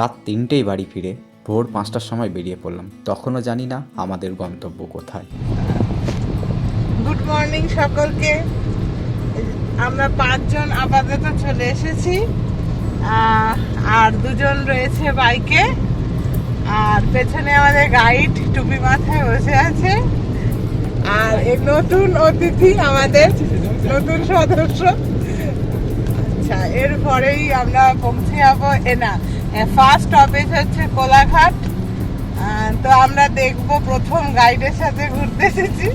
রাত তিনটেই বাড়ি ফিরে ভোর পাঁচটার সময় বেরিয়ে পড়লাম। তখনও জানি না আমাদের গন্তব্য কোথায়। গুড মর্নিং সকলকে। আমরা পাঁচজন আপাতত চলে এসেছি। আর দুজন রয়েছে বাইকে। আর পেছনে আমাদের গাইড টুপি মাথায় বসে আছে। আর এই নতুন অতিথি আমাদের, নতুন সদস্য। আচ্ছা এরপরেই আমরা পৌঁছে যাব এ না ফার্স্ট স্টপেজ হচ্ছে কোলাঘাট। তো আমরা দেখব প্রথম গাইডের সাথে ঘুরতে এসেছি।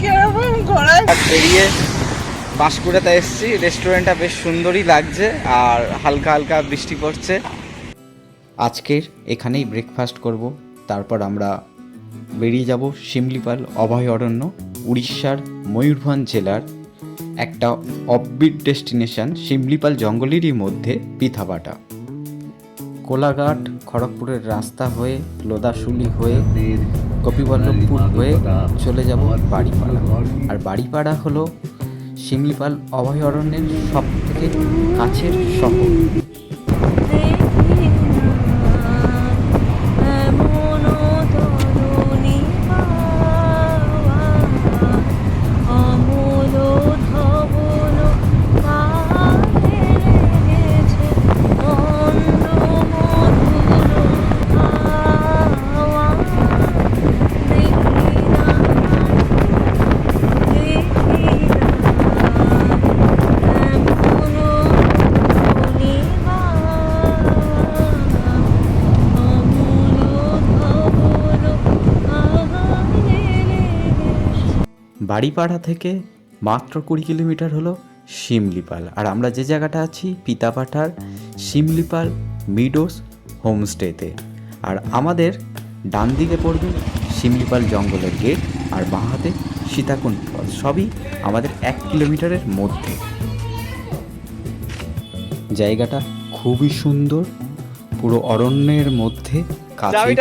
কীরকম ঘোরা বেরিয়ে বাঁশকুড়াতে এসেছি। রেস্টুরেন্টটা বেশ সুন্দরই লাগছে আর হালকা হালকা বৃষ্টি পড়ছে। আজকের এখানেই ব্রেকফাস্ট করব। তারপর আমরা বেরিয়ে যাব শিমলিপাল অভয়ারণ্য উড়িষ্যার ময়ূরভঞ্জ জেলার একটা অববিট ডেস্টিনেশন শিমলিপাল জঙ্গলেরই মধ্যে পিথাবাটা কোলাঘাট, খড়গপুরের রাস্তা হয়ে লোদাশুলি হয়ে কপিবল্লভপুর হয়ে চলে যাব বাড়িপাড়া। আর বাড়িপাড়া হলো শিমলিপাল অভয়ারণ্যের সব থেকে কাছের শহর। বাড়িপাড়া থেকে মাত্র কুড়ি কিলোমিটার হলো শিমলিপাল। আর আমরা যে জায়গাটা আছি পিতাপাঠার শিমলিপাল মিডোস হোমস্টেতে। আর আমাদের ডান দিকে পড়বে শিমলিপাল জঙ্গলের গেট আর বাঁ হাতে সীতাকুণ্ড ফল সবই আমাদের এক কিলোমিটারের মধ্যে। জায়গাটা খুবই সুন্দর পুরো অরণ্যের মধ্যে কাছেই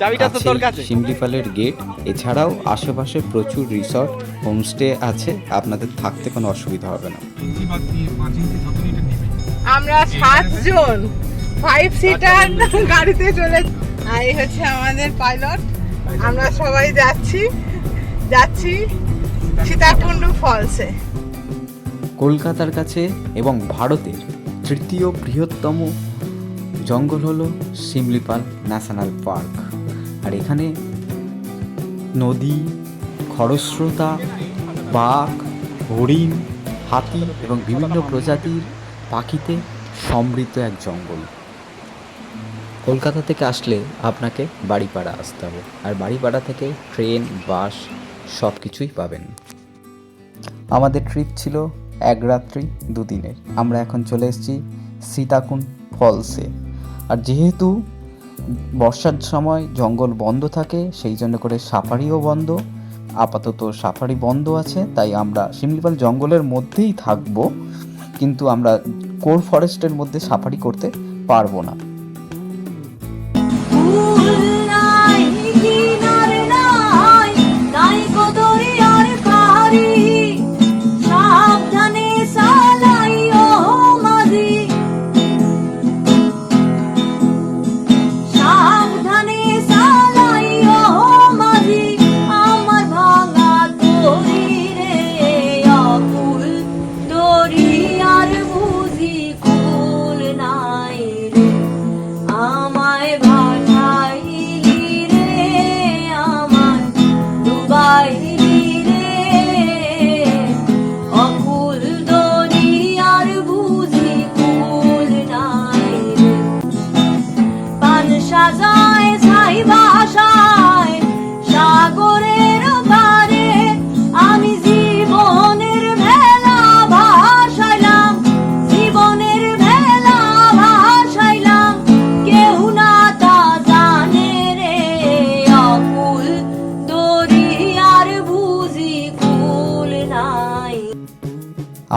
চাবিটা তো তোর কাছে। শিমলিপালের গেট এছাড়াও আশেপাশে প্রচুর রিসর্ট হোমস্টে আছে আপনাদের থাকতে কোনো অসুবিধা হবে না। আমরা সাতজন ফাইভ সিটার গাড়িতে চলে আর এই হচ্ছে আমাদের পাইলট আমরা সবাই যাচ্ছি। যাচ্ছি সীতাকুণ্ড ফলসে। কলকাতার কাছে এবং ভারতের তৃতীয় বৃহত্তম জঙ্গল হলো শিমলিপাল ন্যাশনাল পার্ক। আর এখানে নদী, খরস্রোতা, বাঘ, হরিণ, হাতি এবং বিভিন্ন প্রজাতির পাখিতে সমৃদ্ধ এক জঙ্গল। কলকাতা থেকে আসলে আপনাকে বাড়িপাড়া আসতে হবে। আর বাড়িপাড়া থেকে ট্রেন, বাস সব কিছুই পাবেন। আমাদের ট্রিপ ছিল এক রাত্রি, দুদিনের। আমরা এখন চলে এসেছি সীতাকুণ্ড ফলসে। আর যেহেতু বর্ষার সময় জঙ্গল বন্ধ থাকে, সেই জন্য করে সাফারিও বন্ধ। আপাতত সাফারি বন্ধ আছে, তাই আমরা শিমলিপাল জঙ্গলের মধ্যেই থাকব, কিন্তু আমরা কোর ফরেস্টের মধ্যে সাফারি করতে পারব না।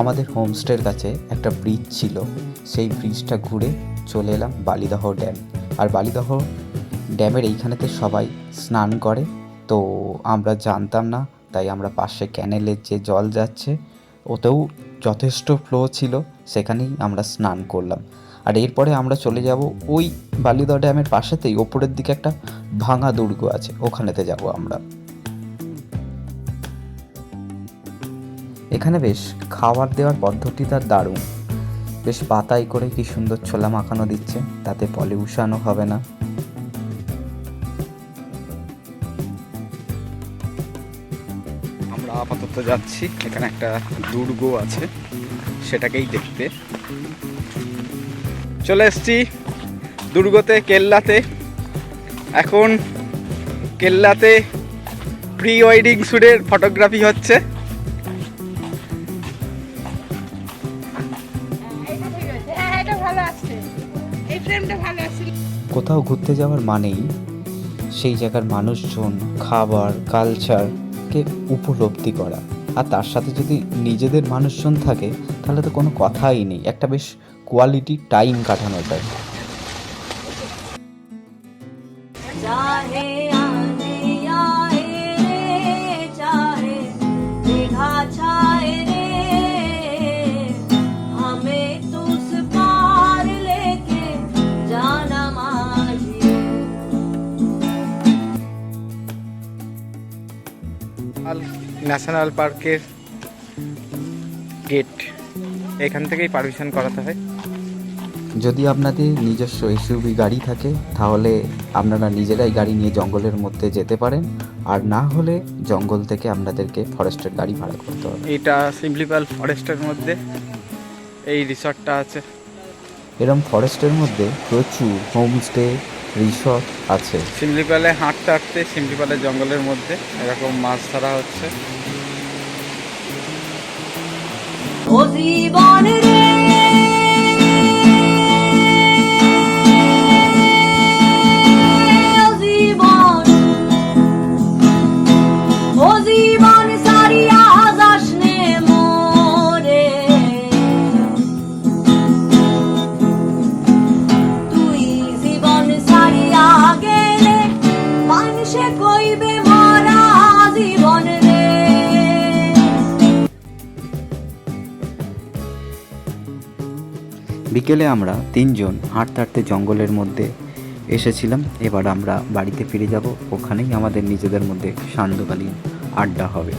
আমাদের হোমস্টের কাছে একটা ব্রিজ ছিল। সেই ব্রিজটা ঘুরে চলে এলাম বালিদহ ড্যাম আর বালিদহ ড্যামের এইখানেতে সবাই স্নান করে। তো আমরা জানতাম না, তাই আমরা পাশে ক্যানেলের যে জল যাচ্ছে, ওতেও যথেষ্ট ফ্লো ছিল, সেখানেই আমরা স্নান করলাম। আর এরপরে আমরা চলে যাব ওই বালিদহ ড্যামের পাশেতেই, ওপরের দিকে একটা ভাঙা দুর্গ আছে, ওখানেতে যাব আমরা। এখানে বেশ খাবার দেওয়ার পদ্ধতিটা দারুণ। বেশ পাতাই করে কি সুন্দর ছোলা মাখানো দিচ্ছে, তাতে পলিউশনও হবে না। আমরা আপাতত যাচ্ছি, এখানে একটা দুর্গ আছে, সেটাকেই দেখতে। চলে এসছি দুর্গতে, কেল্লাতে। এখন কেল্লাতে প্রি ওয়েডিং শ্যুটের ফটোগ্রাফি হচ্ছে। ফ্রেমটা ভালো আসছে কোথাও ঘুরতে যাওয়ার মানেই সেই জায়গার মানুষজন খাবার কালচারকে উপলব্ধি করা। আর তার সাথে যদি নিজেদের মানুষজন থাকে তাহলে তো কোনো কথাই নেই। একটা বেশ কোয়ালিটি টাইম কাটানো যায় चाहे ন্যাশনাল পার্কের গেট। এখান থেকেই পারমিশন করাতে হয়। যদি আপনাদের নিজস্ব এসইউভি গাড়ি থাকে তাহলে আপনারা নিজেরাই গাড়ি নিয়ে জঙ্গলের মধ্যে যেতে পারেন। আর না হলে জঙ্গল থেকে আপনাদেরকে ফরেস্টের গাড়ি ভাড়া করতে হবে। এটা সিম্পলিপাল ফরেস্টের মধ্যে এই রিসর্টটা আছে। এরম ফরেস্টের মধ্যে প্রচুর হোমস্টে রিসর্ট আছে। সিম্পলিপালে হাঁটতে হাঁটতে সিম্পলিপালের জঙ্গলের মধ্যে এরকম মাছ ধরা হচ্ছে। ও জীবন রে। বিকেলে আমরা তিনজন হাঁটতে হাঁটতে জঙ্গলের মধ্যে এসেছিলাম। এবার আমরা বাড়িতে ফিরে যাব। ওখানেই আমাদের নিজেদের মধ্যে সান্ধ্যকালীন আড্ডা হবে।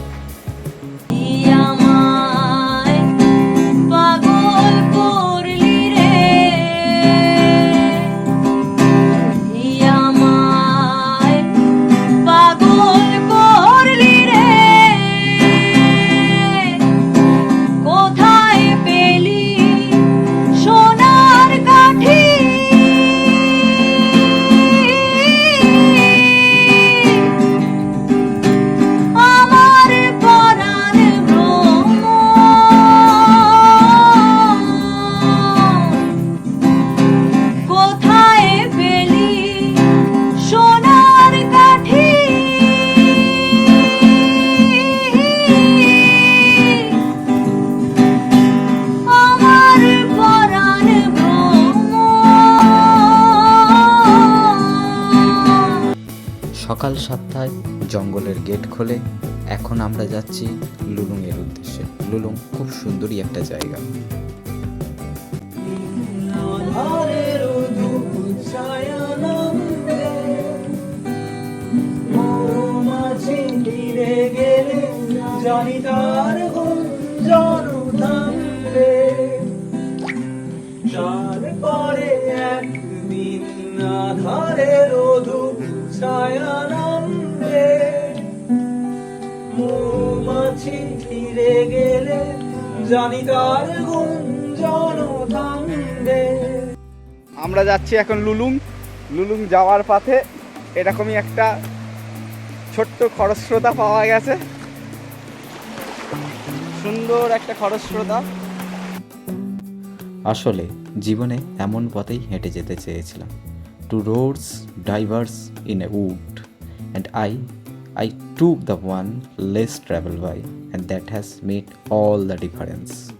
গেট খোলে। এখন আমরা যাচ্ছি লুলুংয়ের উদ্দেশ্যে। লুলুং খুব সুন্দরই একটা জায়গা। জানি নামবে ফিরে গেলে জানি তার গুঞ্জন থামবে আমরা যাচ্ছি এখন লুলুং। লুলুং যাওয়ার পথে এরকমই একটা ছোট্ট খরস্রোতা পাওয়া গেছে। সুন্দর একটা খরস্রোতা। আসলে জীবনে এমন পথেই হেঁটে যেতে চেয়েছিলাম। Two roads diverged in a wood and I I to the one less traveled by and that has made all the difference.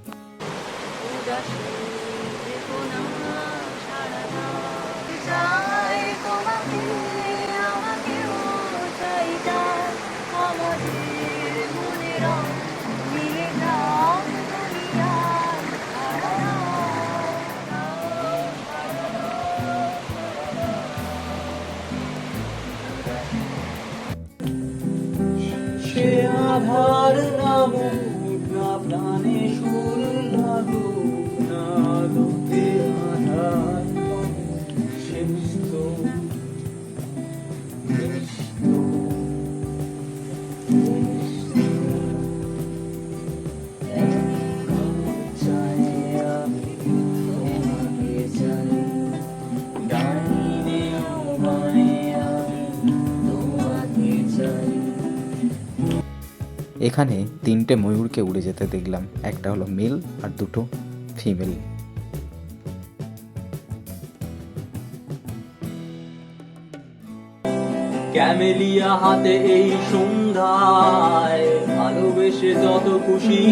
এখানে তিনটে ময়ূরকে উড়ে যেতে দেখলাম। একটা হলো মেল আর দুটো ফিমেল ক্যামেলিয়া হাতে এই সন্ধ্যায় ভালোবেসে যত খুশি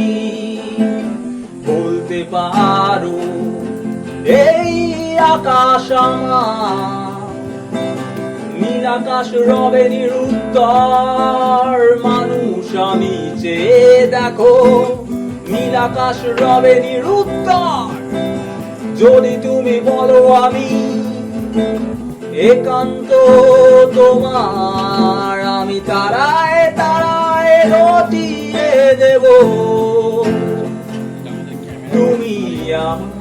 বলতে পারো, এই আকাশ আমার নীল আকাশ রবে নিরুত্তর। মানুষ, আমি চেয়ে দেখো নীল আকাশ রবে নিরুত্তর। যদি তুমি বলো আমি একান্ত তোমার, আমি তারায় তারায় রটিয়ে দেব। তুমি আমি